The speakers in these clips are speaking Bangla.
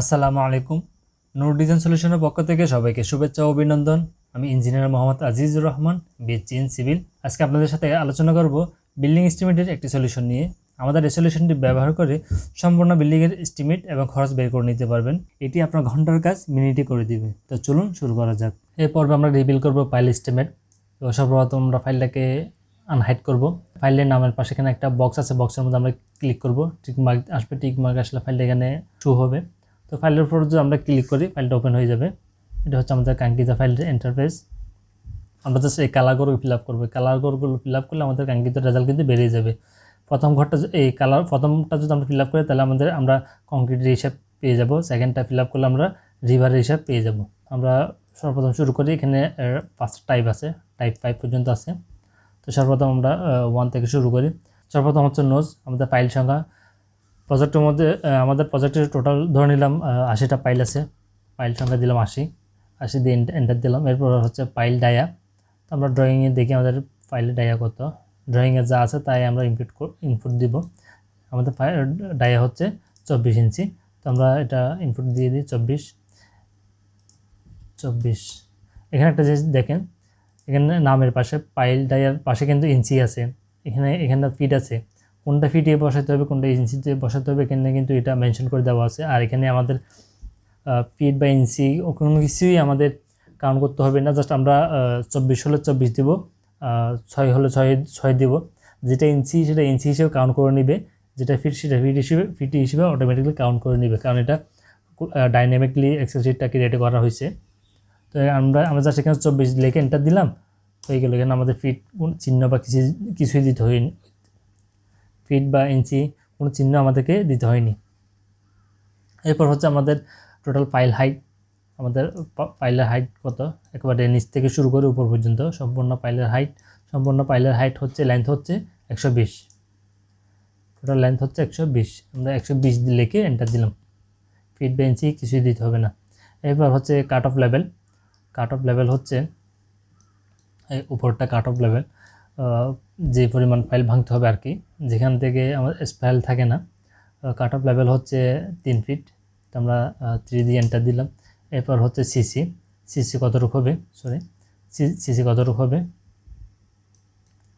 আসসালামু আলাইকুম। নূর ডিজাইন সলিউশনের পক্ষ থেকে সবাইকে শুভেচ্ছা অভিনন্দন। আমি engineer Mohammad Azizur Rahman BSc in civil. আজকে আপনাদের সাথে আলোচনা করব বিল্ডিং এস্টিমেটের একটি সলিউশন নিয়ে। আমাদের এই সলিউশনটি ব্যবহার করে সম্পূর্ণ বিল্ডিংয়ের এস্টিমেট এবং খরচ বের করে নিতে পারবেন। এটি আপনার ঘণ্টার কাজ মিনিটে করে দিবে। তো চলুন শুরু করা যাক। এই পর্বে আমরা রিভিল করব ফাইল এস্টিমেট তো সর্বপ্রথম আমরা ফাইলটাকে আনহাইড করব। ফাইলের নামের পাশে এখানে একটা বক্স আছে। বক্সের মধ্যে আমরা ক্লিক করব। টিক মার্ক আসবে। টিক মার্ক আসলে ফাইলটা এখানে শো হবে। তো ফাইলের উপর যদি আমরা ক্লিক করি, ফাইলটা ওপেন হয়ে যাবে। এটা হচ্ছে আমাদের কাঙ্ক্ষিত ফাইলের ইন্টারফেস আমরা জাস্ট এই কালারগুলো ফিল আপ করব। কালারগুলো ফিল আপ করলে আমাদের কাঙ্ক্ষিত রেজাল্ট কিন্তু বেরিয়ে যাবে। প্রথম ঘরটা এই কালার প্রথমটা যদি আমরা ফিল আপ করি, তাহলে আমাদের, আমরা কংক্রিটের হিসাব পেয়ে যাব। সেকেন্ডটা ফিল আপ করলে আমরা রিভারের হিসাব পেয়ে যাব। আমরা সর্বপ্রথম শুরু করি, এখানে পাঁচটা টাইপ আছে টাইপ ফাইভ পর্যন্ত আছে। তো সর্বপ্রথম আমরা ওয়ান থেকে শুরু করি। সর্বপ্রথম হচ্ছে নোজ আমাদের ফাইল সংখ্যা। প্রজেক্টের মধ্যে আমাদের প্রজেক্টের টোটাল ধরে নিলাম আশিটা পাইল আছে। পাইল সংখ্যা দিলাম আশি। আশি দিয়ে এন্টার দিলাম। এরপর হচ্ছে পাইল ডায়া তো আমরা ড্রয়িংয়ে দেখি আমাদের ফাইলে ডায়া কত। ড্রয়িংয়ে যা আছে তাই আমরা ইনপুট ইনপুট দিব। আমাদের ডায়া হচ্ছে চব্বিশ ইঞ্চি। তো আমরা এটা ইনপুট দিয়ে দিই চব্বিশ। চব্বিশ। এখানে একটা জিনিস দেখেন। এখানে নামের পাশে পাইল ডায়ার পাশে কিন্তু ইঞ্চি আছে। এখানে এখানে ফিট আছে। কোনটা ফিটিয়ে বসাতে হবে, কোনটা ইঞ্চিতে বসাতে হবে, এখানে কিন্তু এটা মেনশন করে দেওয়া আছে। আর এখানে আমাদের ফিট বা ইঞ্চি কোনো কিছুই আমাদের কাউন্ট করতে হবে না। জাস্ট আমরা চব্বিশ হলে চব্বিশ দিব ছয় হলে ছয় ছয় দিব। যেটা ইঞ্চি সেটা ইঞ্চি হিসেবে কাউন্ট করে নেবে। যেটা ফিট সেটা ফিট হিসেবে ফিট হিসেবে অটোমেটিকলি কাউন্ট করে নেবে। কারণ এটা ডাইনামিকলি এক্সেল শিটটাকে করা হয়েছে। তো আমরা আমরা জাস্ট এখানে চব্বিশ লেখে এন্টার দিলাম, হয়ে গেল। এখানে আমাদের ফিট চিহ্ন বা কিছু, কিছুই দিতে হয়নি ফিট বা ইঞ্চি কোনো চিহ্ন আমাদেরকে দিতে হয়নি। এরপর হচ্ছে আমাদের টোটাল ফাইল হাইট আমাদের পাইলের হাইট কত? একেবারে নিচ থেকে শুরু করে উপর পর্যন্ত সম্পূর্ণ পাইলের হাইট সম্পূর্ণ পাইলের হাইট হচ্ছে লেন্থ হচ্ছে একশো বিশ। টোটাল লেন্থ হচ্ছে একশো বিশ। আমরা একশো বিশ লিখে এন্টার দিলাম। ফিট বা ইঞ্চি কিছুই দিতে হবে না। এরপর হচ্ছে cut off level cut off level হচ্ছে উপরটা কাট অফ লেভেল যে পরিমাণ ফাইল ভাঙতে হবে আর কি, যেখান থেকে আমার স্পাইল থাকে না কাট অফ লেভেল হচ্ছে তিন ফিট তো আমরা থ্রি দিয়ে এন্টার দিলাম। এরপর হচ্ছে সিসি সিসি কতটুকু হবে? সরি সিসি কতটুকু হবে?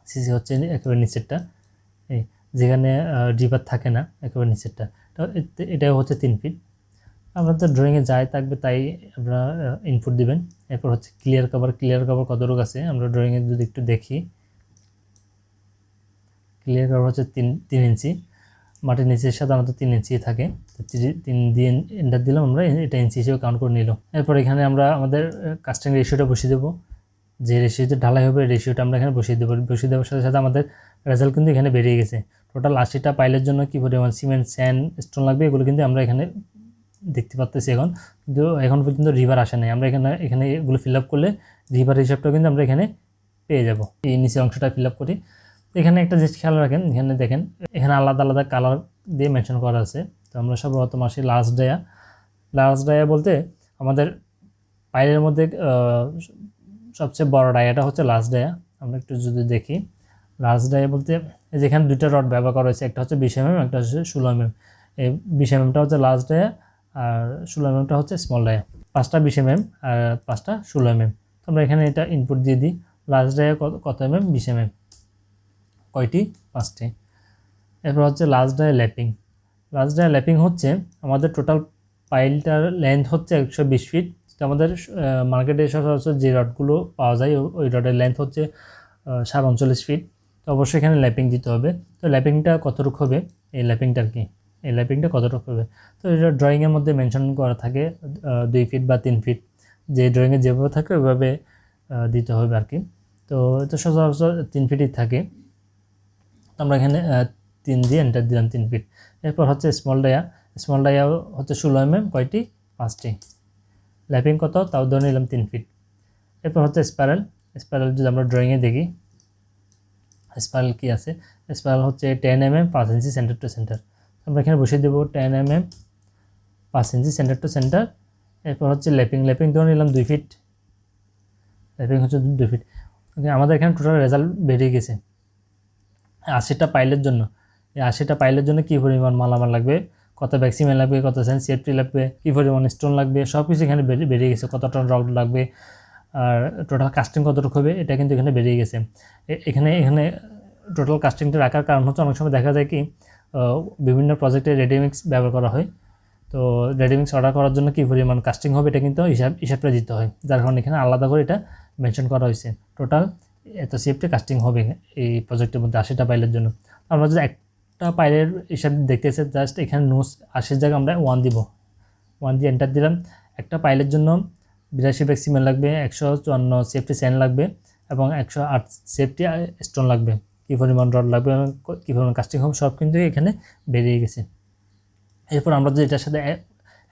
সিসি হচ্ছে একেবারে নিচেরটা, এই যেখানে ডিপার থাকে না, একেবারে নিচেরটা। তো এটাও হচ্ছে তিন ফিট আপনাদের ড্রয়িংয়ে যাই থাকবে তাই আপনারা ইনপুট দিবেন। এরপর হচ্ছে ক্লিয়ার কভার ক্লিয়ার কভার কতটুকু আছে? আমরা ড্রয়িংয়ে যদি একটু দেখি ক্লিয়ার কভার হচ্ছে তিন তিন ইঞ্চি। মাটির নিচে সাধারণত তিন ইঞ্চি থাকে। তিন দিয়ে এন্টার দিলাম আমরা, এটা ইঞ্চি হিসেবে কাউন্ট করে নিল। এরপর এখানে আমরা আমাদের কাস্টিং রেশিওটা বসিয়ে দেবো। যে রেশিওতে ঢালাই হবে রেশিওটা আমরা এখানে বসিয়ে দেবো। বসিয়ে দেওয়ার সাথে সাথে আমাদের রেজাল্ট কিন্তু এখানে বেরিয়ে গেছে। টোটাল আশিটা পাইলের জন্য কী পরিমাণ সিমেন্ট স্যান্ড স্টোন লাগবে, এগুলো কিন্তু আমরা এখানে দেখতে পাচ্তেছি এখন। কিন্তু এখন পর্যন্ত রিভার আসে নাই। আমরা এখানে এখানে এগুলো ফিল আপ করলে রিভার হিসাবটা কিন্তু আমরা এখানে পেয়ে যাব। এই নিচের অংশটা ফিল আপ করি। এখানে একটা জিনিস খেয়াল রাখেন, এখানে দেখেন, এখানে আলাদা আলাদা কালার দিয়ে মেনশন করা আছে। তো আমরা সর্বপ্রথম আসি লাস্ট ডায়া লাস্ট ডায়া বলতে আমাদের পাইলের মধ্যে সবচেয়ে বড় ডায়াটা হচ্ছে লাস্ট ডায়া আমরা একটু যদি দেখি লাস্ট ডায়া বলতে যেখানে দুইটা রড ব্যবহার করা হয়েছে, একটা হচ্ছে বিশ এমএম একটা হচ্ছে ষোলো এমএম এই বিশ এমএমটা হচ্ছে লাস্ট ডায়া আর ষোলো এমএমটা হচ্ছে স্মল ডায়া পাঁচটা বিশ এমএম আর পাঁচটা ষোলো এমএম তো আমরা এখানে এটা ইনপুট দিয়ে দিই। লাস্ট ডায়া কত কত এমএম বিশ এমএম কয়টি? পাঁচটি। এরপর হচ্ছে last die lapping last die lapping হচ্ছে আমাদের টোটাল পাইলটার লেন্থ হচ্ছে একশো বিশ ফিট তো আমাদের মার্কেটে সচরাচর যে রডগুলো পাওয়া যায় ওই রডের লেন্থ হচ্ছে সাত উনচল্লিশ ফিট তো অবশ্যই এখানে ল্যাপিং দিতে হবে। তো ল্যাপিংটা কতটুকু হবে? এই ল্যাপিংটার কি? এই ল্যাপিংটা কতটুকু হবে? তো এটা ড্রয়িংয়ের মধ্যে মেনশন করা থাকে দুই ফিট বা তিন ফিট যে ড্রয়িংয়ে যেভাবে থাকে, ওইভাবে দিতে হবে আর কি। তো এটা সচরাচর তিন ফিটই থাকে। আমরা এখানে তিন দিয়ে এন্টার দিলাম তিন ফিট এরপর হচ্ছে স্মল ডায়া স্মল ডায়া হচ্ছে ষোলো এম এম কয়টি? পাঁচটি। ল্যাপিং কত? তাও ধরে নিলাম তিন ফিট এরপর হচ্ছে স্প্যারেল স্প্যারেল যদি আমরা ড্রয়িংয়ে দেখি স্প্যারেল কী আছে? স্প্যারেল হচ্ছে টেন এম এম পাঁচ ইঞ্চি সেন্টার টু সেন্টার আমরা এখানে বসিয়ে দেবো টেন এম এম পাঁচ ইঞ্চি সেন্টার টু সেন্টার এরপর হচ্ছে ল্যাপিং ল্যাপিং ধরে নিলাম দুই ফিট ল্যাপিং হচ্ছে দুই ফিট আমাদের এখানে টোটাল রেজাল্ট বেরিয়ে গেছে। আশিটা পাইলের জন্য। এই আশিটা পাইলের জন্য কী পরিমাণ মালামাল লাগবে? কত ভ্যাক্সিমেন লাগবে? কত সেন্স সেফটি লাগবে? কী পরিমাণ স্টোন লাগবে? সব কিছু এখানে বেরিয়ে গেছে। কত টন রড লাগবে? আর টোটাল কাস্টিং কতটুকু হবে? এটা কিন্তু এখানে বেরিয়ে গেছে। এখানে এখানে টোটাল কাস্টিংটা রাখার কারণ হচ্ছে অনেক সময় দেখা যায় কি বিভিন্ন প্রজেক্টে রেডিমিক্স ব্যবহার করা হয়। তো রেডিমিক্স অর্ডার করার জন্য কী পরিমাণ কাস্টিং হবে? এটা কিন্তু হিসাব হিসাবটা দিতে হয়। যার কারণে এখানে আলাদা করে এটা মেনশন করা হয়েছে। টোটাল এত সেফটি কাস্টিং হবে এই প্রজেক্টের মধ্যে আশিটা পাইলের জন্য। আমরা যদি একটা পাইলের হিসাব দেখতেছে জাস্ট এখানে নোস আশির জায়গায় আমরা ওয়ান দিব। ওয়ান দিয়ে এন্টার দিলাম। একটা পাইলের জন্য বিরাশি ব্যাগ সিমেন্ট লাগবে, একশো চুয়ান্ন সেফটি স্যান্ড লাগবে এবং একশো আট সেফটি স্টোন লাগবে। কী পরিমাণ রড লাগবে এবং কী পরিমাণ কাস্টিং হবে, সব কিন্তু এখানে বেরিয়ে গেছে। এরপর আমরা যদি এটার সাথে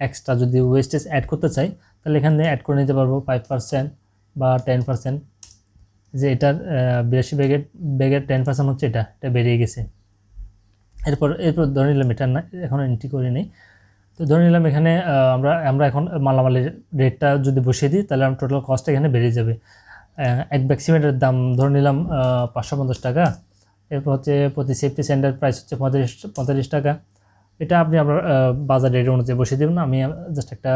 এক্সট্রা যদি ওয়েস্টেজ অ্যাড করতে চাই, তাহলে এখানে অ্যাড করে নিতে পারব ফাইভ পার্সেন্ট বা টেন পার্সেন্ট যে এটার বিরাশি ব্যাগের ব্যাগের টেন পার্সেন্ট হচ্ছে এটা এটা বেরিয়ে গেছে। এরপর এরপর ধরে নিলাম এটা না, এখন এন্ট্রি করে নিই। তো ধরে নিলাম এখানে আমরা আমরা এখন মালামালের রেটটা যদি বসিয়ে দিই, তাহলে আমার টোটাল কস্ট এখানে বেরিয়ে যাবে। এক ব্যাগ সিমেন্টের দাম ধরে নিলাম পাঁচশো পঞ্চাশ টাকা। এরপর হচ্ছে প্রতি সেফটি সেন্টার প্রাইস হচ্ছে পঁয়তাল্লিশ পঁয়তাল্লিশ টাকা। এটা আপনি আপনার বাজার রেট অনুযায়ী বসিয়ে দেবেন আমি জাস্ট একটা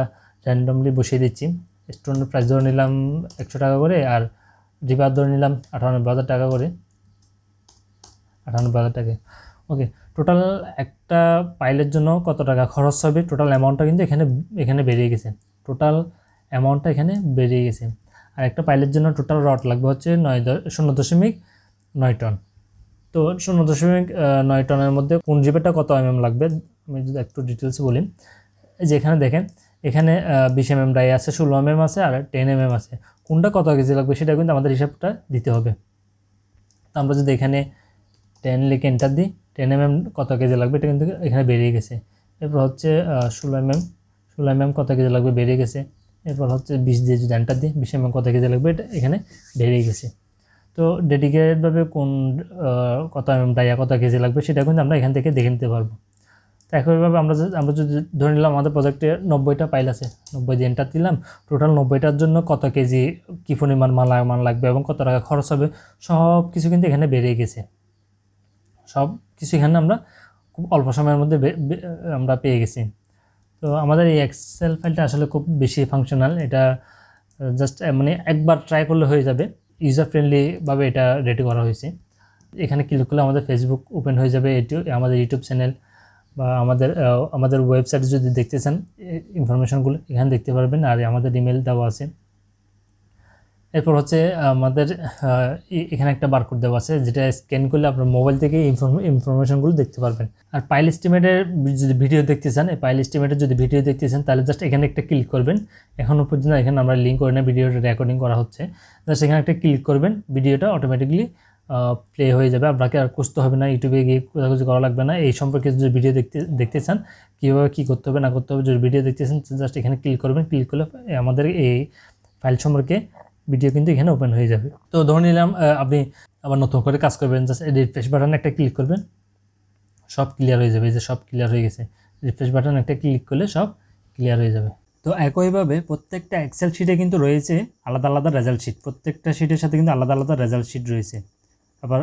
র্যান্ডমলি বসিয়ে দিচ্ছি। স্টোনের প্রাইস ধরে নিলাম একশো টাকা করে, আর রিবার ধরে নিলাম আটানব্বই হাজার টাকা করে। আটানব্বই হাজার টাকা। ওকে টোটাল একটা পাইলের জন্য কত টাকা খরচ হবে? টোটাল অ্যামাউন্টটা কিন্তু এখানে এখানে বেরিয়ে গেছে। টোটাল অ্যামাউন্টটা এখানে বেরিয়ে গেছে। আর একটা পাইলের জন্য টোটাল রড লাগবে হচ্ছে নয় শূন্য দশমিক নয় টন। তো শূন্য দশমিক নয় টনের মধ্যে কোন জিপেটা কত এমএম লাগবে? আমি যদি একটু ডিটেলস বলি। যে এখানে দেখেন, এখানে বিশ এমএম ডাই আছে, ষোলো এমএম আছে আর টেন এমএম আছে। কোনটা কত কেজি লাগবে সেটা কিন্তু আমাদের হিসাবটা দিতে হবে। তো আমরা যদি এখানে টেন লিখে এন্টার দিই টেন এম এম কত কেজি লাগবে এটা কিন্তু এখানে বেরিয়ে গেছে। এরপর হচ্ছে ষোলো এমএম ষোলো এমএম কত কেজি লাগবে বেরিয়ে গেছে। এরপর হচ্ছে বিশ দিয়ে যদি এন্টার দিই, বিশ এমএম কত কেজি লাগবে এটা এখানে বেরিয়ে গেছে। তো ডেডিকেটেডভাবে কোন কত এমএম ডাইয়া কত কেজি লাগবে সেটা কিন্তু আমরা এখান থেকে দেখে নিতে পারব। তো একইভাবে আমরা আমরা যদি ধরে নিলাম আমাদের প্রজেক্টে নব্বইটা পাইল আছে, নব্বই দিয়ে এন্টার দিলাম টোটাল নব্বইটার জন্য কত কেজি কী পরিমাণ মাল মান লাগবে এবং কত টাকা খরচ হবে, সব কিছু কিন্তু এখানে বেড়ে গেছে। সব কিছু এখানে আমরা খুব অল্প সময়ের মধ্যে আমরা পেয়ে গেছি। তো আমাদের এই এক্সেল ফাইলটা আসলে খুব বেশি ফাংশনাল এটা জাস্ট মানে একবার ট্রাই করলে হয়ে যাবে ইউজার ফ্রেন্ডলিভাবে এটা রেডি করা হয়েছে। এখানে ক্লিক করলে আমাদের ফেসবুক ওপেন হয়ে যাবে এটি আমাদের ইউটিউব চ্যানেল বা আমাদের আমাদের ওয়েবসাইটে যদি দেখতে চান ইনফরমেশনগুলো এখানে দেখতে পারবেন, আর আমাদের ইমেল দেওয়া আছে। এরপর হচ্ছে আমাদের এখানে একটা বারকোড দেওয়া আছে, যেটা স্ক্যান করলে আপনার মোবাইল থেকে ইনফরমেশনগুলো দেখতে পারবেন। আর পাইল এস্টিমেটের যদি ভিডিও দেখতে চান এই পাইল এস্টিমেটের যদি ভিডিও দেখতে চান তাহলে জাস্ট এখানে একটা ক্লিক করবেন। এখনও পর্যন্ত এখানে আমরা লিঙ্ক করে না ভিডিওটা রেকর্ডিং করা হচ্ছে। জাস্ট এখানে একটা ক্লিক করবেন ভিডিওটা অটোমেটিকলি প্লে হয়ে যাবে। আপনাকে আর খুঁজতে হবে না ইউটিউবে গিয়ে খোঁজাখুঁজি করা লাগবে না। এই সম্পর্কে যদি ভিডিও দেখতে দেখতে চান কীভাবে কী করতে হবে, না করতে হবে, যদি ভিডিও দেখতে চান জাস্ট এখানে ক্লিক করবেন। ক্লিক করলে আমাদের এই ফাইল সম্পর্কে ভিডিও কিন্তু এখানে ওপেন হয়ে যাবে। তো ধরে নিলাম আপনি আবার নতুন করে কাজ করবেন জাস্ট রিফ্রেশ বাটন একটা ক্লিক করবেন। সব ক্লিয়ার হয়ে যাবে, এই যে সব ক্লিয়ার হয়ে গেছে। রিফ্রেশ বাটন একটা ক্লিক করলে সব ক্লিয়ার হয়ে যাবে। তো একইভাবে প্রত্যেকটা এক্সেল শিটে কিন্তু রয়েছে আলাদা আলাদা রেজাল্ট শিট প্রত্যেকটা শিটের সাথে কিন্তু আলাদা আলাদা রেজাল্ট শিট রয়েছে। আবার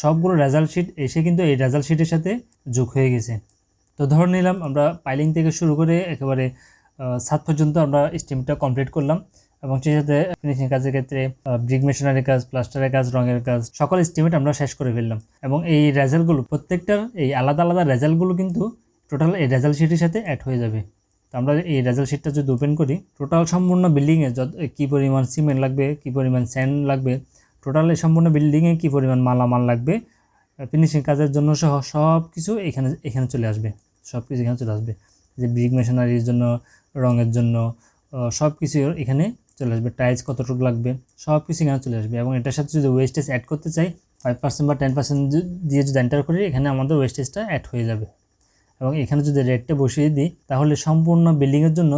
সবগুলো রেজাল্ট শিট এসে কিন্তু এই রেজাল্ট শিটের সাথে যোগ হয়ে গেছে। তো ধরে নিলাম আমরা পাইলিং থেকে শুরু করে একেবারে সাত পর্যন্ত আমরা স্টিমটা কমপ্লিট করলাম এবং সেই সাথে ফিনিশিং কাজের ক্ষেত্রে ব্রিক মেশিনারি কাজ প্লাস্টারের কাজ, রঙের কাজ, সকল স্টিমেট আমরা শেষ করে ফেললাম। এবং এই রেজাল্টগুলো প্রত্যেকটার এই আলাদা আলাদা রেজাল্টগুলো কিন্তু টোটাল এই রেজাল্ট শিটের সাথে অ্যাড হয়ে যাবে। তো আমরা এই রেজাল্ট শিটটা যদি ওপেন করি টোটাল সম্পূর্ণ বিল্ডিংয়ে যত কী পরিমাণ সিমেন্ট লাগবে, কী পরিমাণ স্যান্ড লাগবে টোটাল এই সম্পূর্ণ বিল্ডিংয়ে কী পরিমাণ মালামাল লাগবে? ফিনিশিং কাজের জন্য সহ সব কিছু এখানে এখানে চলে আসবে। সব কিছু এখানে চলে আসবে। যে ব্রিক মেশিনারির জন্য, রঙের জন্য সব কিছু এখানে চলে আসবে। টাইলস কতটুকু লাগবে? সব কিছু এখানে চলে আসবে। এবং এটার সাথে যদি ওয়েস্টেজ অ্যাড করতে চাই ফাইভ পার্সেন্ট বা টেন পার্সেন্ট দিয়ে যদি এন্টার করি, এখানে আমাদের ওয়েস্টেজটা অ্যাড হয়ে যাবে। এবং এখানে যদি রেটটা বসিয়ে দিই, তাহলে সম্পূর্ণ বিল্ডিংয়ের জন্য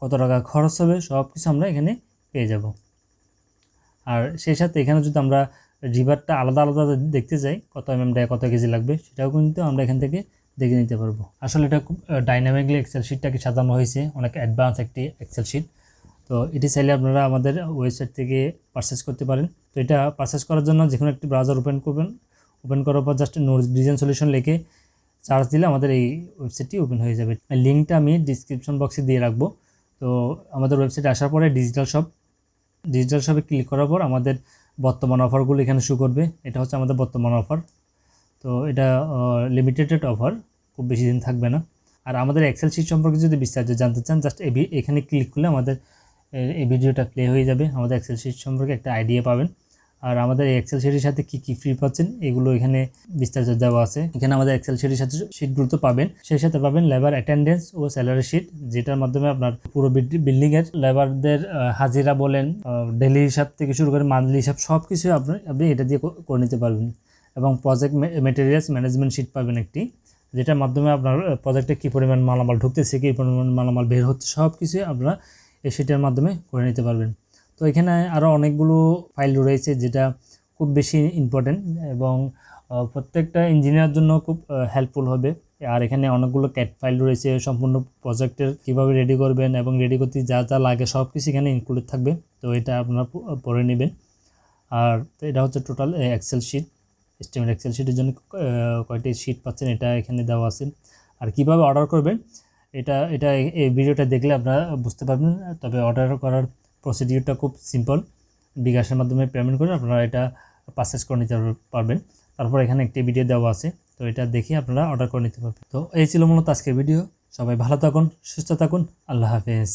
কত টাকা খরচ হবে সব কিছু আমরা এখানে পেয়ে যাব। আর সেই সাথে এখানে যদি আমরা রিভারটা আলাদা আলাদা দেখতে চাই কত এম ডায় কত কেজি লাগবে, সেটাও কিন্তু আমরা এখান থেকে দেখে নিতে পারব। আসলে এটা খুব ডাইনামিকলি এক্সেল শিটটাকে সাজানো হয়েছে, অনেক অ্যাডভান্স একটি এক্সেল শিট তো এটি চাইলে আপনারা আমাদের ওয়েবসাইট থেকে পারচেস করতে পারেন। তো এটা পারচেস করার জন্য যে কোনো একটি ব্রাউজার ওপেন করবেন। ওপেন করার পর জাস্ট নোট ডিজাইন সলিউশন লিখে চার্জ দিলে আমাদের এই ওয়েবসাইটটি ওপেন হয়ে যাবে। লিঙ্কটা আমি ডিসক্রিপশন বক্সে দিয়ে রাখব। তো আমাদের ওয়েবসাইটে আসার পরে ডিজিটাল শপ ডিজিটাল শপে ক্লিক করার পর আমাদের বর্তমান অফারগুলো এখানে শু করবে। এটা হচ্ছে আমাদের বর্তমান অফার তো এটা লিমিটেড অফার খুব বেশি দিন থাকবে না। আর আমাদের এক্সেল শিট সম্পর্কে যদি বিস্তারিত জানতে চান জাস্ট এখানে ক্লিক করলে আমাদের এই ভিডিওটা প্লে হয়ে যাবে। আমাদের এক্সেল শিট সম্পর্কে একটা আইডিয়া পাবেন। আর আমাদের এক্সেল শিটের সাথে কি কি ফ্রি পাচ্ছেন, এগুলো এখানে বিস্তারিত দেওয়া আছে। এখানে আমাদের এক্সেল শিটের সাথে শিটগুলো তো পাবেন। সেই সাথে পাবেন লেবার অ্যাটেন্ডেন্স ও স্যালারি শিট যেটার মাধ্যমে আপনার পুরো বিল্ডিং এর লেবারদের হাজিরা বলেন ডেলি হিসাব থেকে শুরু করে মান্থলি হিসাব সব কিছু আপনি আপনি এটা দিয়ে করে নিতে পারবেন। এবং প্রজেক্ট মেটেরিয়ালস ম্যানেজমেন্ট শিট পাবেন একটি, যেটার মাধ্যমে আপনার প্রজেক্টে কী পরিমাণ মালামাল ঢুকতেছে, কী পরিমাণ মালামাল বের হচ্ছে সব কিছু আপনারা এই শিটের মাধ্যমে করে নিতে পারবেন। তো এখানে আরও অনেকগুলো ফাইল রয়েছে যেটা খুব বেশি ইম্পর্টেন্ট এবং প্রত্যেকটা ইঞ্জিনিয়ার জন্য খুব হেল্পফুল হবে। আর এখানে অনেকগুলো ক্যাট ফাইল রয়েছে, সম্পূর্ণ প্রজেক্টের কীভাবে রেডি করবেন এবং রেডি করতে যা যা লাগে সব কিছু এখানে ইনক্লুডেড থাকবে। তো এটা আপনারা পরে নেবেন। আর এটা হচ্ছে total Excel sheet estimate Excel শিটের জন্য কয়টি শিট পাচ্ছেন এটা এখানে দেওয়া আছে। আর কীভাবে অর্ডার করবেন, এটা এটা এই ভিডিওটা দেখলে আপনারা বুঝতে পারবেন। তবে অর্ডার করার প্রসিডিউরটা খুব সিম্পল বিকাশের মাধ্যমে পেমেন্ট করে আপনারা এটা পারচেস করে নিতে পারবেন। তারপর এখানে একটি ভিডিও দেওয়া আছে, তো এটা দেখে আপনারা অর্ডার করে নিতে পারবেন। তো এই ছিল মূলত আজকের ভিডিও সবাই ভালো থাকুন, সুস্থ থাকুন। আল্লাহ হাফেজ।